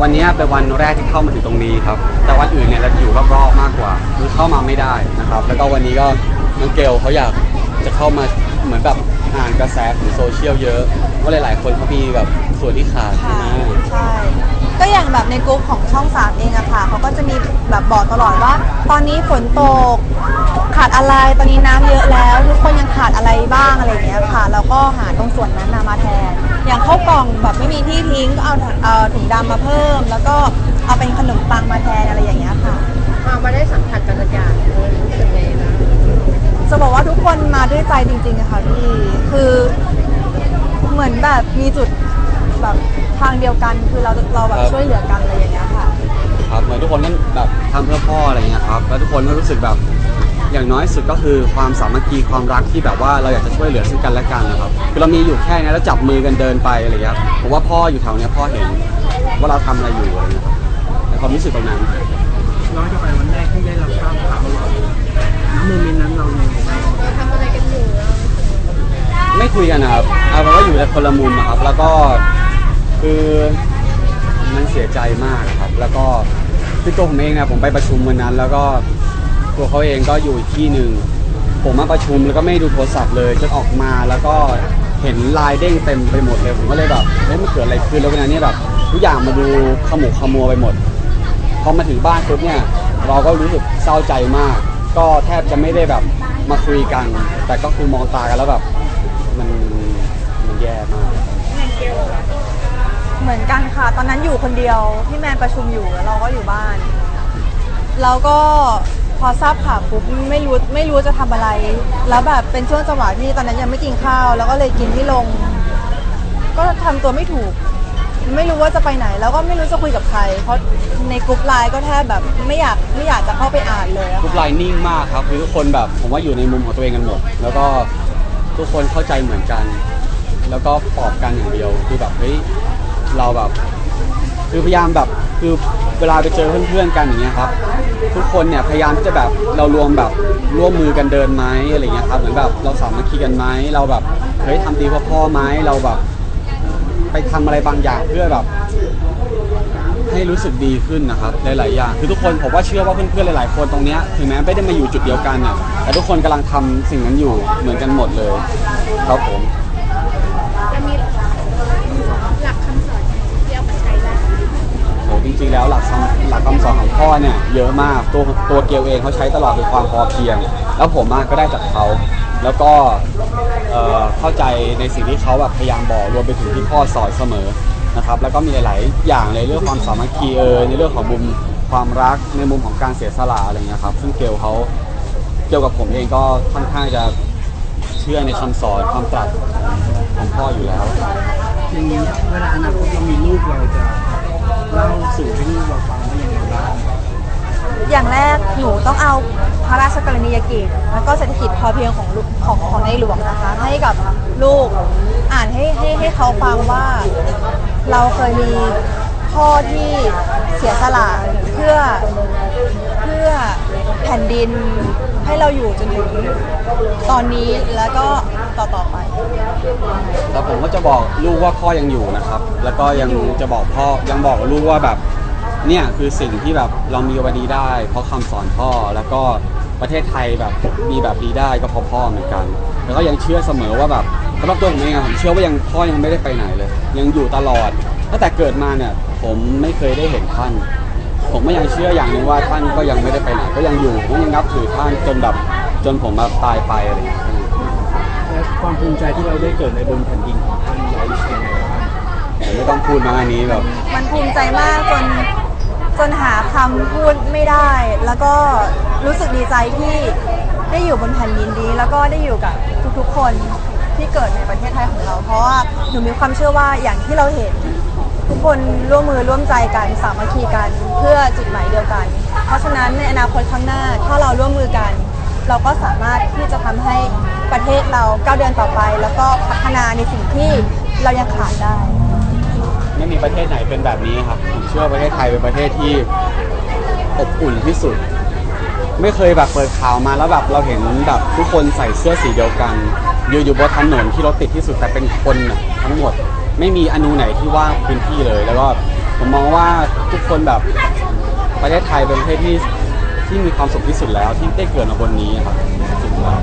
วันนี้เป็นวันแรกที่เข้ามาถึงตรงนี้ครับ แต่วันอื่นเนี่ยเราอยู่รอบๆมากกว่าคือเข้ามาไม่ได้นะครับ แล้วก็วันนี้ก็น้องเกลเขาอยากจะเข้ามาเหมือนแบบอ่านกระแสของโซเชียลเยอะว่าหลาย ๆ คนเขามีแบบส่วนที่ขาดใช่ค่ะไหม ใช่ ก็อย่างแบบในกลุ่มของช่องสามเองอะค่ะเขาก็จะมีแบบบอกตลอดว่า ตอนนี้ฝนตก ขาดอะไรตอนนี้น้ำเยอะแล้ว ทุกคนยังขาดอะไรบ้างอะไรอย่างเงี้ยค่ะ แล้วก็หาตรงส่วนนั้นน่ะมาแทน อย่างข้าวกล่องแบบไม่มีที่ทิ้งก็เอาถุงเอาถุงดำมาเพิ่ม แล้วก็เอาเป็นขนมปังมาแทนอะไรอย่างเงี้ยค่ะ มามาได้สัมผัสบรรยากาศเออรู้สึกไงนะจะบอกว่าทุกคนมาด้วยใจจริงๆอะค่ะพี่คือเหมือนแบบมีจุดแบบทางเดียวกันคือเราเราแบบช่วยเหลือกันอะไรอย่างเงี้ยค่ะ ครับเหมือนทุกคนก็แบบทำเพื่อพ่ออะไรเงี้ยครับแล้วทุกคนก็รู้สึกแบบ อย่างน้อยสุดก็คือความสามัคคีความรักที่แบบว่าเราอยากจะช่วยเหลือซึ่งกันและกันนะครับคือเรามีอยู่แค่นี้แล้วจับมือกันเดินไปอะไรเงี้ยครับผมว่าพ่ออยู่แถวเนี้ยพ่อเห็นว่าเราทำอะไรอยู่อะไรเงี้ยครับในความรู้สึกตรงนั้น ย้อนกลับไปวันแรกที่ได้รับทราบข่าวเราณโมเมนต์นั้นเรายังไงบ้างเราทำอะไรกันอยู่เราไม่คุยกันนะครับเอาเป็นว่าอยู่ในคนละมุมนะครับ แล้วก็คือมันเสียใจมากครับ แล้วก็คือตัวผมเองเนี่ยผมไปประชุมวันนั้น แล้วก็ ตัวเขาเองก็อยู่อีกที่หนึ่งผมมาประชุมแล้วก็ไม่ดูโทรศัพท์เลยจนออกมาแล้วก็เห็นไลายเด้งเต็มไปหมดเลยผมก็เลยแบบเฮ้ยมันเกิดอะไรขึ้นแล้ววันนั้นเนี่ยแบบทุกอย่างมาดูขมุกขมัวไปหมดพอมาถึงบ้านปุ๊บเนี่ยเราก็รู้สึกเศร้าใจมาก ก็แทบจะไม่ได้แบบมาคุยกัน แต่ก็คือมองตากันแล้วแบบมันมันแย่มากเหมือนกันค่ะ ตอนนั้นอยู่คนเดียวพี่แมนประชุมอยู่แล้วเราก็อยู่บ้าน แล้วก็ พอทราบข่าวปุ๊บไม่รู้ไม่รู้จะทำอะไร แล้วแบบเป็นช่วงจังหวะที่ตอนนั้นยังไม่กินข้าว แล้วก็เลยกินที่ลง ก็ทำตัวไม่ถูก ไม่รู้ว่าจะไปไหน แล้วก็ไม่รู้จะคุยกับใคร เพราะในกลุ่มไลน์ก็แทบแบบไม่อยากไม่อยากจะเข้าไปอ่านเลยอะทุกค่ะไลน์นิ่งมากครับคือทุกคนแบบผมว่าอยู่ในมุมของตัวเองกันหมด แล้วก็ทุกคนเข้าใจเหมือนกัน แล้วก็ปลอบกันอย่างเดียวคือแบบเฮ้ยเราแบบ คือพยายามแบบคือเวลาไปเจอเพื่อนๆกันอย่างเงี้ยครับ ทุกคนเนี่ยพยายามที่จะแบบเรารวมแบบร่วมมือกันเดินไหมอะไรเงี้ยครับเหมือนแบบเราสามัคคีกันไหมเราแบบเฮ้ยทำดีเพื่อพ่อไหมเราแบบ ไปทำอะไรบางอย่างเพื่อแบบ ให้รู้สึกดีขึ้นนะครับหลายๆอย่างคือทุกคนผมว่าเชื่อว่าเพื่อนๆหลายๆคนตรงเนี้ยถึงแม้ไม่ได้มาอยู่จุดเดียวกันน่ะแต่ทุกคนกำลังทำสิ่งนั้นอยู่เหมือนกันหมดเลยครับผม จะมีหลักคำสอนที่เอามาใช้ได้ โหจริง ๆ แล้วหลักคำหลักคำส อนของพ่อเนี่ยเยอะมากตัวตัวเกียวเองเขาใช้ตลอดคือความพอเพียง แล้วผมอะก็ได้จากเขา แล้วก็เข้าใจในสิ่งที่เขาแบบพยายามบอกรวมไปถึงที่พ่อสอนเสมอนะครับแล้วก็มีหลายๆอย่างในเรื่องความสามัคคีเออในเรื่องของมุมความรักในมุมของการเสียสละอะไรเงี้ยครับซึ่งเกลเขาเกี่ยวกับผมเองก็ค่อนข้างจะเชื่อในคำสอนคำตรัสของพ่ออยู่แล้วอย่างนี้เวลาอนาคตเรามีลูกเราจะ เล่าสู่ให้ลูกเราฟังว่ายังไงบ้างอย่างแรกหนูต้องเอาพระราชกรณียกิจแล้วก็เศรษฐกิจพอเพียงของลูกของของในหลวงนะคะ ให้กับลูกอ่านให้ให้ให้เขาฟังว่าเราเคยมีพ่อที่เสียสละเพื่อเพื่อแผ่นดินให้เราอยู่จนถึงตอนนี้แล้วก็ต่อต่อไป แล้วผมก็จะบอกลูกว่าพ่อยังอยู่นะครับ แล้วก็ยังจะบอกพ่อยังบอกลูกว่าแบบเนี่ยคือสิ่งที่แบบเรามีวันนี้ได้ เพราะคำสอนพ่อแล้วก็ประเทศไทยแบบมีแบบดีได้ก็เพราะพ่อเหมือนกัน แล้วก็ยังเชื่อเสมอว่าแบบสำหรับตัวผมเองผมเชื่อว่ายังพ่อยังไม่ได้ไปไหนเลย ยังอยู่ตลอดตั้งแต่เกิดมาเนี่ยผมไม่เคยได้เห็นท่าน ผมก็ยังเชื่ออย่างหนึ่งว่าท่านก็ยังไม่ได้ไปไหนก็ยังอยู่ผมยังนับถือท่านจนแบบจนผมมาตายไปอะไรอย่างเงี้ย และความภูมิใจที่เราได้เกิดในบนแผ่นดินของท่านเรารู้สึกยังไงบ้างผมไม่ต้องพูดมาอันนี้แบบมันภูมิใจมากจนจนหาคำพูดไม่ได้ แล้วก็รู้สึกดีใจที่ได้อยู่บนแผ่นดินนี้ แล้วก็ได้อยู่กับทุกๆคนที่เกิดในประเทศไทยของเรา เพราะว่าหนูมีความเชื่อว่าอย่างที่เราเห็น ทุกคนร่วมมือร่วมใจกันสามัคคีกันเพื่อจุดหมายเดียวกัน เพราะฉะนั้นในอนาคตข้างหน้าถ้าเราร่วมมือกัน เราก็สามารถที่จะทำให้ ประเทศเราก้าวเดินต่อไป แล้วก็พัฒนาในสิ่งที่เรายังขาดได้ ไม่มีประเทศไหนเป็นแบบนี้ครับผมเชื่อว่าประเทศไทยเป็นประเทศที่อบอุ่นที่สุด ไม่เคยแบบเปิดข่าวมาแล้วแบบเราเห็นแบบทุกคนใส่เสื้อสีเดียวกันยืนอยู่บนถนนที่รถติดที่สุดแต่เป็นคนน่ะทั้งหมด ไม่มีอนูไหนที่ว่างพื้นที่เลย แล้วก็ผมมองว่าทุกคนแบบประเทศไทยเป็นประเทศที่ที่มีความสุขที่สุดแล้วที่ได้เกิดมาบนนี้ครับสุดแล้ว